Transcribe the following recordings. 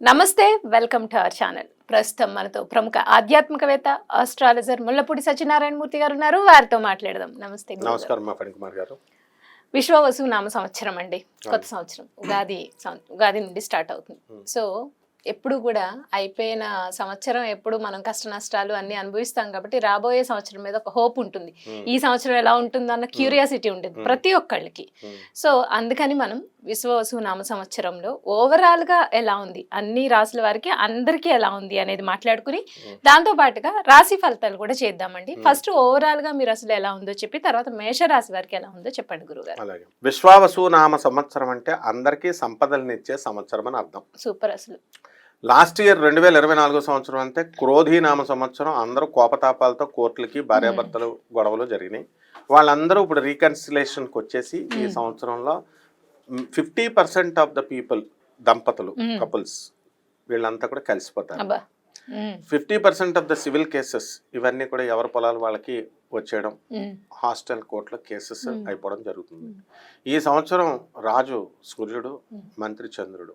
నమస్తే welcome to our channel. ప్రస్తుతం మనతో ప్రముఖ ఆధ్యాత్మికవేత్త ఆస్ట్రాలజర్ ముల్లపూడి సత్యనారాయణ మూర్తి గారు ఉన్నారు. వారితో మాట్లాడదాం. నమస్తే. నమస్కారం కుమార్ గారు. విశ్వవసు నామ సంవత్సరం అండి. కొత్త సంవత్సరం. ఉగాది ఉగాది నుండి స్టార్ట్ అవుతుంది. సో ఎప్పుడు కూడా అయిపోయిన సంవత్సరం ఎప్పుడు మనం కష్ట నష్టాలు అన్ని అనుభవిస్తాం కాబట్టి రాబోయే సంవత్సరం మీద ఒక హోప్ ఉంటుంది. ఈ సంవత్సరం ఎలా ఉంటుంది అన్న క్యూరియాసిటీ ఉంటుంది. ప్రతి ఒక్కళ్ళకి. సో అందుకని మనం విశ్వవసు నామ సంవత్సరంలో ఓవరాల్గా ఎలా ఉంది అన్ని రాసుల వారికి అందరికీ ఎలా ఉంది అనేది మాట్లాడుకుని. దాంతో పాటుగా రాశి ఫలితాలు కూడా చేద్దామండి. ఫస్ట్ ఓవరాల్గా మీరు అసలు ఎలా ఉందో చెప్పి తర్వాత మేష రాశి వారికి ఎలా ఉందో చెప్పండి గురుగారు అలాగే విశ్వావసు నామ సంవత్సరం అంటే అందరికీ సంపదలనిచ్చే సంవత్సరం అని అర్థం సూపర్ అసలు లాస్ట్ ఇయర్ రెండు వేల ఇరవై నాలుగో సంవత్సరం అంటే క్రోధి నామ సంవత్సరం అందరూ కోపతాపాలతో కోర్టులకి భార్యాభర్తలు గొడవలు జరిగినాయి వాళ్ళందరూ ఇప్పుడు రీకన్సిలేషన్కి వచ్చేసి ఈ Hmm. సంవత్సరంలో fifty percent of the people దంపతులు Hmm. కపుల్స్ వీళ్ళంతా కూడా కలిసిపోతారు fifty percent of the civil cases ఇవన్నీ కూడా ఎవరి పొలాలు వాళ్ళకి వచ్చేయడం హాస్టల్ కోర్టులో కేసెస్ Hmm. అయిపోవడం జరుగుతుంది Hmm. ఈ సంవత్సరం రాజు సూర్యుడు Hmm. మంత్రి చంద్రుడు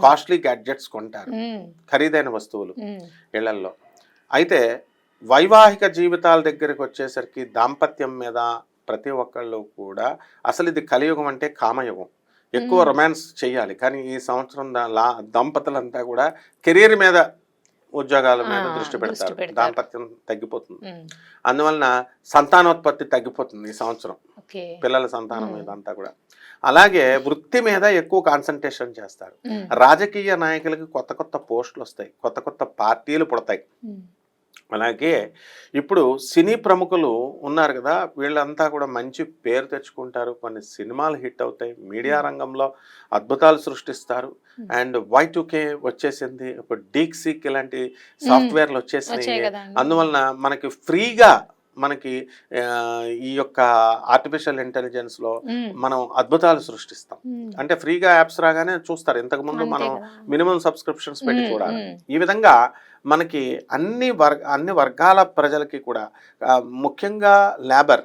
కాస్ట్లీ గ్యాడ్జెట్స్ కొంటారు. ఖరీదైన వస్తువులు ఇళ్ళల్లో. అయితే వైవాహిక జీవితాల దగ్గరికి వచ్చేసరికి దాంపత్యం మీద ప్రతి ఒక్కళ్ళు కూడా అసలు ఇది కలియుగం అంటే కామయుగం. ఎక్కువ. రొమాన్స్ చేయాలి. కానీ ఈ సంవత్సరం దా- లా- దంపతులంతా కూడా కెరీర్ మీద ఉద్యోగాల మీద దృష్టి పెడతారు. దాంపత్యం తగ్గిపోతుంది. అందువలన సంతానోత్పత్తి తగ్గిపోతుంది ఈ సంవత్సరం. పిల్లల సంతానం. మీద అంతా కూడా. అలాగే వృత్తి మీద ఎక్కువ కాన్సన్ట్రేషన్ చేస్తారు. రాజకీయ నాయకులకి కొత్త కొత్త పోస్టులు వస్తాయి. కొత్త కొత్త పార్టీలు పుడతాయి. అలాగే ఇప్పుడు సినీ ప్రముఖులు ఉన్నారు కదా వీళ్ళంతా కూడా మంచి పేరు తెచ్చుకుంటారు. కొన్ని సినిమాలు హిట్ అవుతాయి. మీడియా రంగంలో అద్భుతాలు సృష్టిస్తారు. అండ్ వై కే వచ్చేసింది. ఇప్పుడు డీక్సీక్ ఇలాంటి సాఫ్ట్వేర్లు వచ్చేసినాయి. అందువలన మనకి ఫ్రీగా మనకి ఈ యొక్క ఆర్టిఫిషియల్ ఇంటెలిజెన్స్లో మనం అద్భుతాలు సృష్టిస్తాం. అంటే ఫ్రీగా యాప్స్ రాగానే చూస్తారు. ఇంతకు ముందు అంతే మనం. మినిమం సబ్స్క్రిప్షన్స్ పెట్టి చూడాలి. ఈ విధంగా మనకి అన్ని వర్గ అన్ని వర్గాల ప్రజలకి కూడా ముఖ్యంగా లేబర్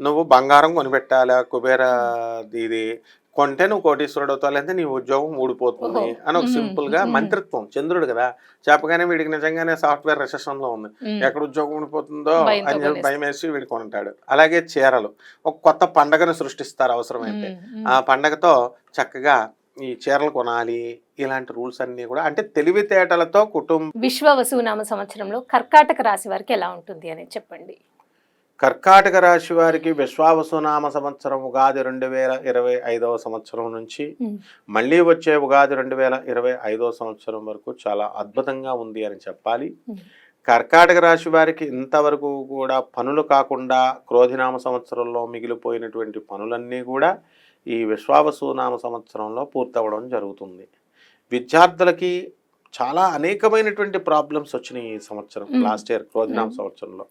నువ్వు బంగారం కొనిపెట్టాలా? కుబేర ఇది కొంటే నువ్వు కోటీశ్వరుడు అవుతావు లేదంటే నీ ఉద్యోగం ఊడిపోతుంది. అని ఒక. సింపుల్గా. మంత్రిత్వం. చంద్రుడు కదా చెప్పగానే వీడికి నిజంగానే సాఫ్ట్వేర్ రెసెషన్లో ఉంది ఎక్కడ ఉద్యోగం ఊడిపోతుందో అని చెప్పి. భయం వేసి వీడు కొంటాడు అలాగే చీరలు. ఒక కొత్త పండగను సృష్టిస్తారు అవసరమైతే. ఆ పండగతో చక్కగా ఈ చీరలు కొనాలి ఇలాంటి రూల్స్ అన్నీ కూడా అంటే తెలివితేటలతో కుటుంబం విశ్వ వసునామ సంవత్సరంలో కర్కాటక రాశి వారికి ఎలా ఉంటుంది అని చెప్పండి. కర్కాటక రాశి వారికి విశ్వావసునామ సంవత్సరం ఉగాది రెండు వేల ఇరవై ఐదవ సంవత్సరం నుంచి మళ్ళీ వచ్చే ఉగాది రెండు వేల ఇరవై ఐదవ సంవత్సరం వరకు చాలా అద్భుతంగా ఉంది అని చెప్పాలి. కర్కాటక రాశి వారికి ఇంతవరకు కూడా పనులు కాకుండా క్రోధినామ సంవత్సరంలో మిగిలిపోయినటువంటి పనులన్నీ కూడా ఈ విశ్వావసునామ సంవత్సరంలో పూర్తవడం జరుగుతుంది. విద్యార్థులకి చాలా అనేకమైనటువంటి ప్రాబ్లమ్స్ వచ్చినాయి ఈ సంవత్సరం. లాస్ట్ ఇయర్ క్రోధినామ Hmm. సంవత్సరంలో.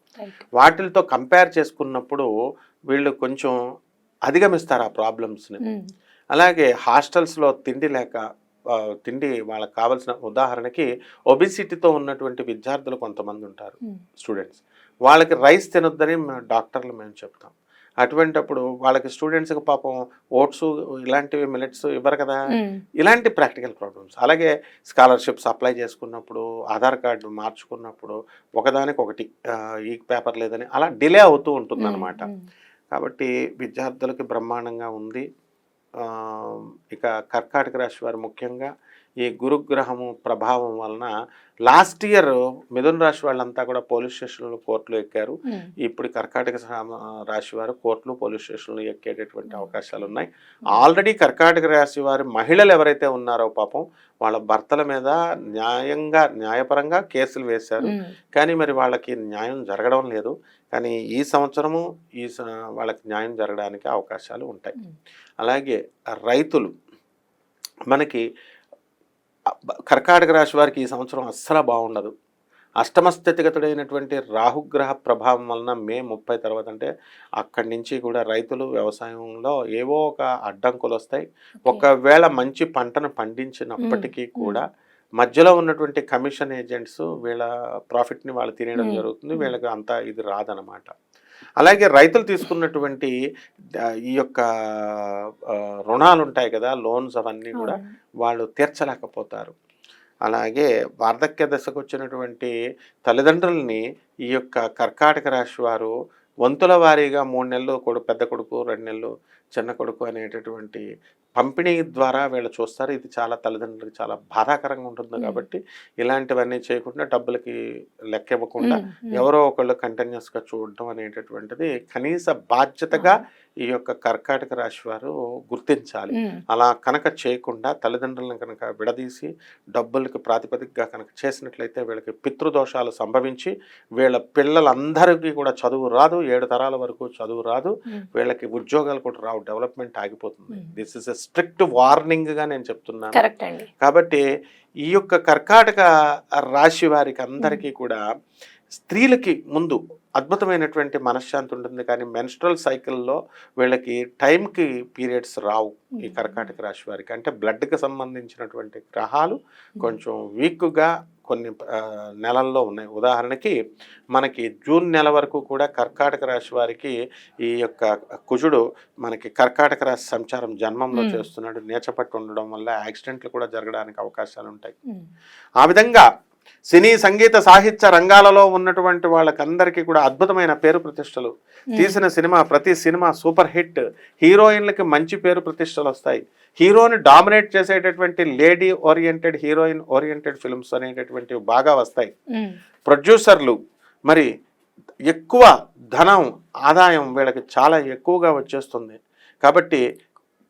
వాటితో కంపేర్ చేసుకున్నప్పుడు వీళ్ళు కొంచెం అధిగమిస్తారు ఆ ప్రాబ్లమ్స్ని. అలాగే హాస్టల్స్లో తిండి లేక తిండి వాళ్ళకి కావాల్సిన ఉదాహరణకి ఒబిసిటీతో ఉన్నటువంటి విద్యార్థులు కొంతమంది ఉంటారు స్టూడెంట్స్. వాళ్ళకి రైస్ తినొద్దని డాక్టర్లు మేము చెప్తాం. అటువంటప్పుడు వాళ్ళకి స్టూడెంట్స్కి పాపం ఓట్స్ ఇలాంటివి మిలెట్స్ ఇవ్వరు కదా. ఇలాంటి ప్రాక్టికల్ ప్రాబ్లమ్స్ అలాగే స్కాలర్షిప్స్ అప్లై చేసుకున్నప్పుడు ఆధార్ కార్డు మార్చుకున్నప్పుడు ఒకదానికి ఒకటి ఆ, ఈ పేపర్ లేదని అలా డిలే అవుతూ ఉంటుంది కాబట్టి విద్యార్థులకి బ్రహ్మాండంగా ఉంది. ఇక కర్కాటక రాశి వారు ముఖ్యంగా ఈ గురుగ్రహము ప్రభావం వలన లాస్ట్ ఇయర్ మిథున రాశి వాళ్ళంతా కూడా పోలీస్ స్టేషన్లు కోర్టులు ఎక్కారు. ఇప్పుడు కర్కాటక రాశి వారు కోర్టులు పోలీస్ స్టేషన్లు ఎక్కేటటువంటి అవకాశాలు ఉన్నాయి. ఆల్రెడీ కర్కాటక రాశి వారి మహిళలు ఎవరైతే ఉన్నారో పాపం వాళ్ళ భర్తల మీద న్యాయంగా న్యాయపరంగా కేసులు వేశారు. కానీ మరి వాళ్ళకి న్యాయం జరగడం లేదు. కానీ ఈ సంవత్సరము ఈ వాళ్ళకి న్యాయం జరగడానికి అవకాశాలు ఉంటాయి. అలాగే రైతులు మనకి కర్కాటక రాశి వారికి ఈ సంవత్సరం అస్సలు బాగుండదు. అష్టమ స్థితిగతుడైనటువంటి రాహుగ్రహ ప్రభావం వలన మే ముప్పై తర్వాత అంటే అక్కడి నుంచి కూడా రైతులు వ్యవసాయంలో ఏవో ఒక అడ్డంకులు వస్తాయి. ఒకవేళ మంచి పంటను పండించినప్పటికీ కూడా మధ్యలో ఉన్నటువంటి కమిషన్ ఏజెంట్స్ వీళ్ళ ప్రాఫిట్ని వాళ్ళు తినేయడం. జరుగుతుంది. వీళ్ళకి అంత ఇది రాదనమాట అలాగే రైతులు తీసుకున్నటువంటి ఈ యొక్క రుణాలు ఉంటాయి కదా లోన్స్ అవన్నీ కూడా వాళ్ళు తీర్చలేకపోతారు. అలాగే వార్ధక్య దశకు వచ్చినటువంటి తల్లిదండ్రుల్ని ఈ యొక్క కర్కాటక రాశి వారు వంతుల వారీగా మూడు నెలలు కొడు పెద్ద కొడుకు రెండు నెలలు చిన్న కొడుకు అనేటటువంటి పంపిణీ ద్వారా వీళ్ళు చూస్తారు. ఇది చాలా తల్లిదండ్రులకు చాలా బాధాకరంగా ఉంటుంది. కాబట్టి ఇలాంటివన్నీ చేయకుండా డబ్బులకి లెక్క ఇవ్వకుండా ఎవరో ఒకళ్ళు కంటిన్యూస్గా చూడడం అనేటటువంటిది కనీస బాధ్యతగా ఈ యొక్క కర్కాటక రాశి వారు గుర్తించాలి. అలా కనుక చేయకుండా తల్లిదండ్రులను కనుక విడదీసి డబ్బులకి ప్రాతిపదికగా కనుక చేసినట్లయితే వీళ్ళకి పితృదోషాలు సంభవించి వీళ్ళ పిల్లలందరికీ కూడా చదువు రాదు. ఏడు తరాల వరకు చదువు రాదు. వీళ్ళకి ఉద్యోగాలు కూడా రావు. డెవలప్మెంట్ ఆగిపోతుంది. దిస్ ఇస్ ఎ స్ట్రిక్ట్ వార్నింగ్గా నేను చెప్తున్నాను. కాబట్టి ఈ యొక్క కర్కాటక రాశి వారికి అందరికీ కూడా స్త్రీలకి ముందు అద్భుతమైనటువంటి మనశ్శాంతి ఉంటుంది కానీ మెన్స్ట్రల్ సైకిల్లో వీళ్ళకి టైంకి పీరియడ్స్ రావు ఈ కర్కాటక రాశి వారికి. అంటే బ్లడ్కి సంబంధించినటువంటి గ్రహాలు కొంచెం వీక్గా కొన్ని నెలల్లో ఉన్నాయి. ఉదాహరణకి మనకి జూన్ నెల వరకు కూడా కర్కాటక రాశి వారికి ఈ యొక్క కుజుడు మనకి కర్కాటక రాశి సంచారం జన్మంలో. చేస్తున్నాడు. నేచపట్టు ఉండడం వల్ల యాక్సిడెంట్లు కూడా జరగడానికి అవకాశాలు ఉంటాయి ఆ విధంగా సినీ సంగీత సాహిత్య రంగాలలో ఉన్నటువంటి వాళ్ళకందరికీ కూడా అద్భుతమైన పేరు ప్రతిష్టలు. తీసిన సినిమా ప్రతి సినిమా సూపర్ హిట్. హీరోయిన్లకి మంచి పేరు ప్రతిష్టలు వస్తాయి. హీరోని డామినేట్ చేసేటటువంటి lady oriented heroine oriented films అనేటటువంటివి బాగా వస్తాయి. ప్రొడ్యూసర్లు మరి ఎక్కువ ధనం ఆదాయం వీళ్ళకి చాలా ఎక్కువగా వచ్చేస్తుంది. కాబట్టి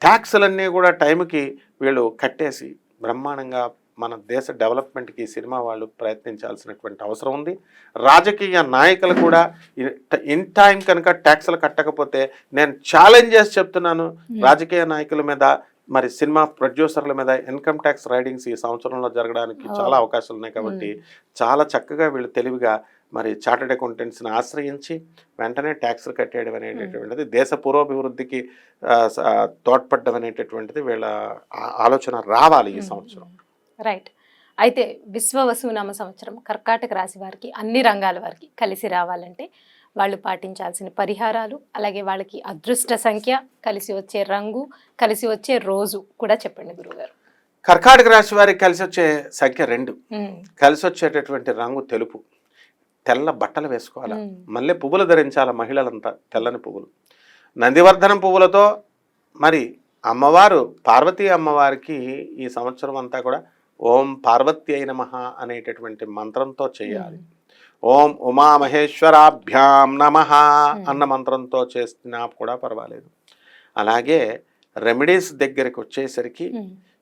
ట్యాక్స్లన్నీ కూడా టైంకి వీళ్ళు కట్టేసి బ్రహ్మాండంగా మన దేశ డెవలప్మెంట్కి సినిమా వాళ్ళు ప్రయత్నించాల్సినటువంటి అవసరం ఉంది. రాజకీయ నాయకులు కూడా ఇన్ టైం కనుక ట్యాక్స్లు కట్టకపోతే నేను ఛాలెంజ్ చేసి చెప్తున్నాను. రాజకీయ నాయకుల మీద మరి సినిమా ప్రొడ్యూసర్ల మీద ఇన్కమ్ ట్యాక్స్ రైడింగ్స్ ఈ సంవత్సరంలో జరగడానికి. చాలా అవకాశాలు ఉన్నాయి కాబట్టి చాలా చక్కగా వీళ్ళు తెలివిగా మరి చార్టెడ్ అకౌంటెంట్స్ని ఆశ్రయించి వెంటనే ట్యాక్స్లు కట్టేయడం అనేటటువంటిది దేశ పురోభివృద్ధికి ఆ, స- ఆ, తోడ్పడడం అనేటటువంటిది వీళ్ళ ఆలోచన రావాలి ఈ సంవత్సరం. రైట్ అయితే విశ్వ వసునామ సంవత్సరం కర్కాటక రాశి వారికి అన్ని రంగాల వారికి కలిసి రావాలంటే వాళ్ళు పాటించాల్సిన పరిహారాలు అలాగే వాళ్ళకి అదృష్ట సంఖ్య కలిసి వచ్చే రంగు కలిసి వచ్చే రోజు కూడా చెప్పండి గురుగారు కర్కాటక రాశి వారికి కలిసి వచ్చే సంఖ్య రెండు. కలిసి వచ్చేటటువంటి రంగు తెలుపు. తెల్ల బట్టలు వేసుకోవాలి? మళ్ళీ పువ్వులు ధరించాలి మహిళలంతా? తెల్లని పువ్వులు. నందివర్ధనం పువ్వులతో మరి అమ్మవారు పార్వతీ అమ్మవారికి ఈ సంవత్సరం అంతా కూడా ఓం పార్వతి అయిన మహా అనేటటువంటి మంత్రంతో చేయాలి. ఓం ఉమామహేశ్వరాభ్యాం నమ అన్న మంత్రంతో చేసినా కూడా పర్వాలేదు. అలాగే రెమెడీస్ దగ్గరికి వచ్చేసరికి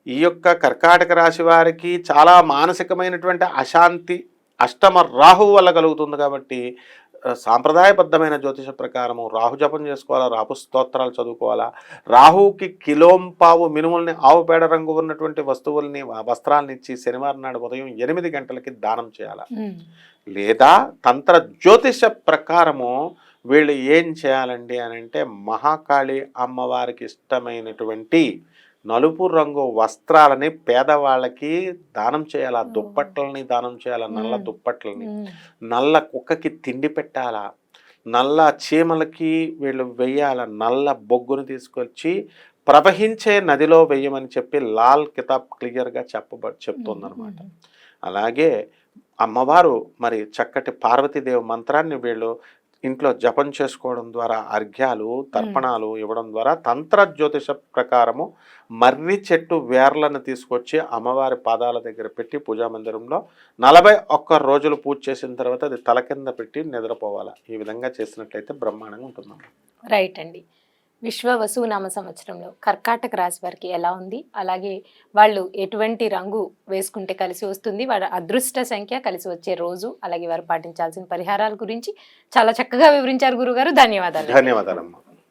ఈ యొక్క కర్కాటక రాశి వారికి చాలా మానసికమైనటువంటి అశాంతి అష్టమ రాహువు వల్ల కలుగుతుంది కాబట్టి సాంప్రదాయబద్ధమైన జ్యోతిష ప్రకారము రాహు జపం చేసుకోవాలా రాహు స్తోత్రాలు చదువుకోవాలా? రాహువుకి కిలోంపావు మినుముల్ని ఆవు పేడ రంగు ఉన్నటువంటి వస్తువుల్ని వస్త్రాలను ఇచ్చి శనివారం నాడు ఉదయం ఎనిమిది గంటలకి దానం చేయాలా? లేదా తంత్ర జ్యోతిష ప్రకారము వీళ్ళు ఏం చేయాలండి అని అంటే మహాకాళి అమ్మవారికి ఇష్టమైనటువంటి నలుపు రంగు వస్త్రాలని పేదవాళ్ళకి దానం చేయాలా? దుప్పట్లని దానం చేయాలా? నల్ల. దుప్పట్లని. నల్ల కుక్కకి తిండి పెట్టాలా? నల్ల చీమలకి వీళ్ళు వెయ్యాల? నల్ల బొగ్గును తీసుకొచ్చి ప్రవహించే నదిలో వెయ్యమని చెప్పి లాల్ కితాబ్ క్లియర్గా చెప్పబ చెప్తుందన్నమాట. ఉమ్, అలాగే అమ్మవారు మరి చక్కటి పార్వతీదేవి మంత్రాన్ని వీళ్ళు ఇంట్లో జపం చేసుకోవడం ద్వారా అర్ఘ్యాలు తర్పణాలు ఇవ్వడం ద్వారా తంత్ర జ్యోతిష ప్రకారము మర్రి చెట్టు వేర్లను తీసుకొచ్చి అమ్మవారి పాదాల దగ్గర పెట్టి పూజా మందిరంలో నలభై ఒక్క రోజులు పూజ చేసిన తర్వాత అది తల కింద పెట్టి నిద్రపోవాలి. ఈ విధంగా చేసినట్లయితే బ్రహ్మాండంగా ఉంటుందమ్మా. రైట్ అండి. విశ్వ వసునామ సంవత్సరంలో కర్కాటక రాశి వారికి ఎలా ఉంది? అలాగే వాళ్ళు ఎటువంటి రంగు వేసుకుంటే కలిసి వస్తుంది? వాళ్ళ అదృష్ట సంఖ్య కలిసి వచ్చే రోజు అలాగే వారు పాటించాల్సిన పరిహారాల గురించి చాలా చక్కగా వివరించారు గురుగారు. ధన్యవాదాలు. ధన్యవాదాలు